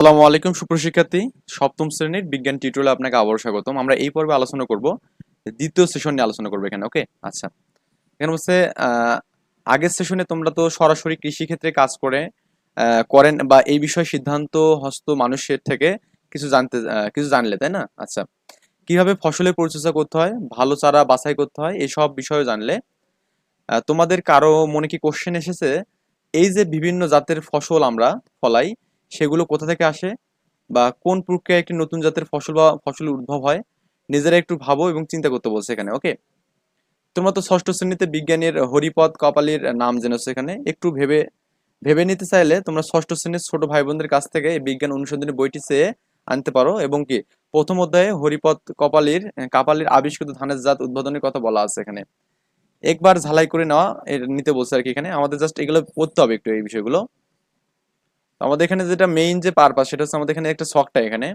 আসসালামু আলাইকুম সুপ্রশিক্ষার্থী সপ্তম শ্রেণির বিজ্ঞান টিউটোরিয়ালে আপনাকে আবারও স্বাগতম। আমরা এই পর্বে আলোচনা করব, দ্বিতীয় সেশন নিয়ে আলোচনা করব এখানে ওকে আচ্ছা। এখানে হচ্ছে আগের সেশনে তোমরা তো সরাসরি কৃষি ক্ষেত্রে কাজ করে করেন বা এই বিষয়ে সিদ্ধান্ত হস্ত মানুষের থেকে কিছু জানতে কিছু জানলে, তাই না? আচ্ছা। কীভাবে ফসলের পরিচর্যা করতে হয়, ভালো চারা বাছাই করতে হয় এইসব বিষয়ে জানলে। তোমাদের কারও মনে কি কোশ্চেন এসেছে? এই যে বিভিন্ন জাতের ফসল আমরা ফলাই সেগুলো কোথা থেকে আসে বা কোন প্রক্রিয়ায় একটি নতুন জাতের ফসল বা ফসল উদ্ভব হয়, নিজেরা একটু ভাবো এবং চিন্তা করতে বলছে এখানে ওকে তোমরা তো ষষ্ঠ শ্রেণীতে বিজ্ঞানীর হরিপদ কপালীর নাম জেনেছো এখানে। একটু ভেবে ভেবে নিতে চাইলে তোমরা ষষ্ঠ শ্রেণির ছোট ভাই বোনদের কাছ থেকে এই বিজ্ঞান অনুসন্ধানী বইটি চেয়ে আনতে পারো এবং কি, প্রথম অধ্যায়ে হরিপদ কপালীর, কাপালির আবিষ্কৃত ধানের জাত উদ্বোধনের কথা বলা আছে এখানে। একবার ঝালাই করে নেওয়া নিতে বলছে আর কি এখানে। আমাদের জাস্ট এগুলো পড়তে হবে একটু এই বিষয়গুলো। আমাদের এখানে যেটা মেইন যে পারপাস সেটা হচ্ছে আমাদের এখানে একটা শখটা এখানে।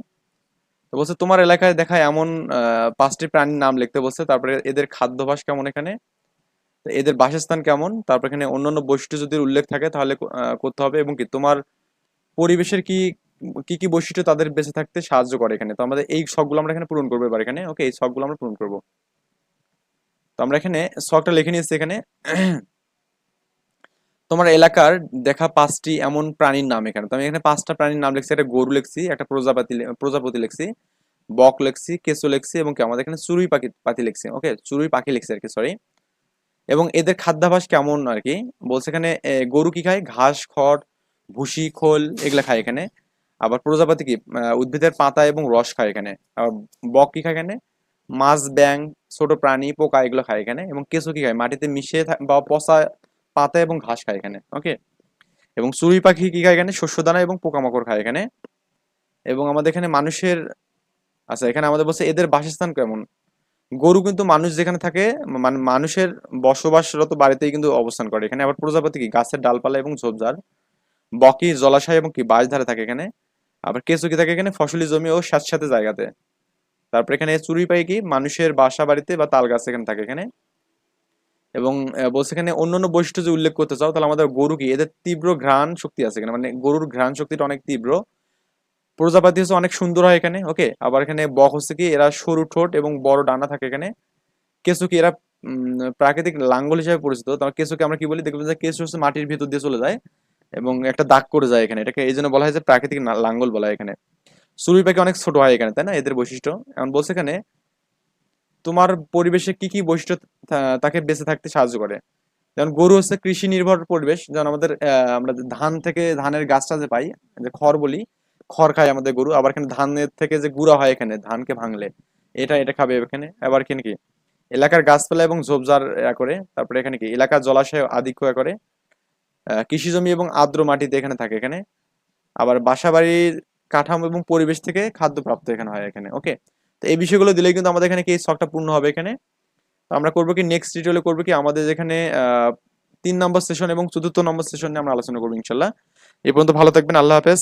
তো বলছে, তোমার এলাকায় দেখা এমন পাঁচটি প্রাণীর নাম লিখতে বলছে, তারপরে এদের খাদ্যাভ্যাস কেমন এখানে? এদের বাসস্থান কেমন? তারপর এখানে অন্যান্য বৈশিষ্ট্য যদি উল্লেখ থাকে, তাহলে করতে হবে এবং কি, তোমার পরিবেশের কি কি কি বৈশিষ্ট্য তাদের বেঁচে থাকতে সাহায্য করে এখানে? তো আমাদের এই শখগুলো আমরা এখানে পূরণ করব এবার এখানে ওকে এই শখগুলো আমরা পূরণ করব। তো আমরা এখানে শখটা লিখে নিয়েছি এখানে। তোমার এলাকার দেখা পাঁচটি এমন প্রাণীর নাম এখানে। তো আমি এখানে পাঁচটা প্রাণীর নাম লিখছি। একটা গরু লিখছি, একটা প্রজাপতি প্রজাপতি লিখছি, বক লিখছি, কেঁচো লিখছি এবং কি আমাদের এখানে চুরুই পাখি পাতি লিখছি। ওকে, চুরুই পাখি লিখছি আর কি সরি এবং এদের খাদ্যাভাস কেমন আর কি? বলছে এখানে গরু কি খায়? ঘাস, খড়, ভুসি, খোল এগুলা খায় এখানে। আবার প্রজাপতি কি? উদ্ভিদের পাতা এবং রস খায় এখানে। আবার বক কি খায় এখানে? মাছ ব্যাং ছোট প্রাণী, পোকা এগুলো খায় এখানে। এবং কেঁচো কি খায়? মাটিতে মিশে বা পচা পাতা এবং ঘাস খায় এখানে ওকে এবং চড়ুই পাখি কি খায় এখানে? শস্যদানা এবং পোকামাকড় খায় এখানে। এবং আমাদের এখানে মানুষের আচ্ছা এখানে আমাদের বলছে এদের বাসস্থান কেমন? গরু কিন্তু মানুষ যেখানে থাকে মানে মানুষের বসবাসরত বাড়িতেই কিন্তু অবস্থান করে। এখানে আবার প্রজাপতি কি? গাছের ডালপালা এবং ঝোপঝাড়। বকি, জলাশয় এবং কি? বাঁশধারে থাকে এখানে। আবার কেঁচো কি থাকে এখানে? ফসলি জমি ও স্যাঁতস্যাঁতে জায়গাতে। তারপর এখানে চুরি পাই কি? মানুষের বাসা বাড়িতে বা তাল গাছ এখানে থাকে এখানে। এবং বলছে এখানে অন্যান্য বৈশিষ্ট্য যে উল্লেখ করতে চাও, তাহলে আমাদের গরু কি? এদের তীব্র ঘ্রাণ শক্তি আছে এখানে। মানে গরুর ঘ্রাণ শক্তিটা অনেক তীব্র। প্রজাপতি হচ্ছে অনেক সুন্দর হয় এখানে, ওকে? আবার এখানে বক হচ্ছে কি? এরা সরু ঠোঁট এবং বড় ডানা থাকে এখানে। কেঁচু কি? এরা প্রাকৃতিক লাঙ্গল হিসেবে পরিচিত। তার কেঁচুকে আমরা কি বলি? দেখবেন যে কেঁচু হচ্ছে মাটির ভিতর দিয়ে চলে যায় এবং একটা দাগ করে যায় এখানে। এটাকে এই জন্য বলা হয় যে প্রাকৃতিক লাঙ্গল বলা হয় এখানে। চুরুই পাখি অনেক ছোট হয় এখানে, তাই না? এদের বৈশিষ্ট্য। এখন বলছে এখানে তোমার পরিবেশে কি কি বৈশিষ্ট্য তাকে বেঁচে থাকতে সাহায্য করে? যেমন গরু হচ্ছে কৃষি নির্ভর পরিবেশ, যেমন আমাদের আমরা ধান থেকে ধানের গাছটা যে পাই, যে খড় বলি, খড় খায় আমাদের গরু, আবার এখানে ধানের থেকে যে গুঁড়া হয় এখানে, ধানকে ভাঙলে, এটা এটা খাবে এখানে, আবার এখানে কি? এলাকার গাছপালা এবং ঝোপঝাড় ইয়া করে, তারপরে এখানে কি? এলাকার জলাশয় আধিক্য করে কৃষি জমি এবং আর্দ্র মাটিতে এখানে থাকে এখানে, আবার বাসা বাড়ির কাঠামো এবং পরিবেশ থেকে খাদ্য প্রাপ্ত এখানে হয় এখানে ওকে তো এই বিষয়গুলো দিলেই কিন্তু আমাদের এখানে কি শখটা পূর্ণ হবে এখানে। তো আমরা করব কি নেক্সট ডিটেলে করব কি আমাদের যেখানে তিন নম্বর সেশন এবং চতুর্থ নম্বর সেশন নিয়ে আমরা আলোচনা করব ইনশাল্লাহ। এ পর্যন্ত ভালো থাকবেন, আল্লাহ হাফেজ।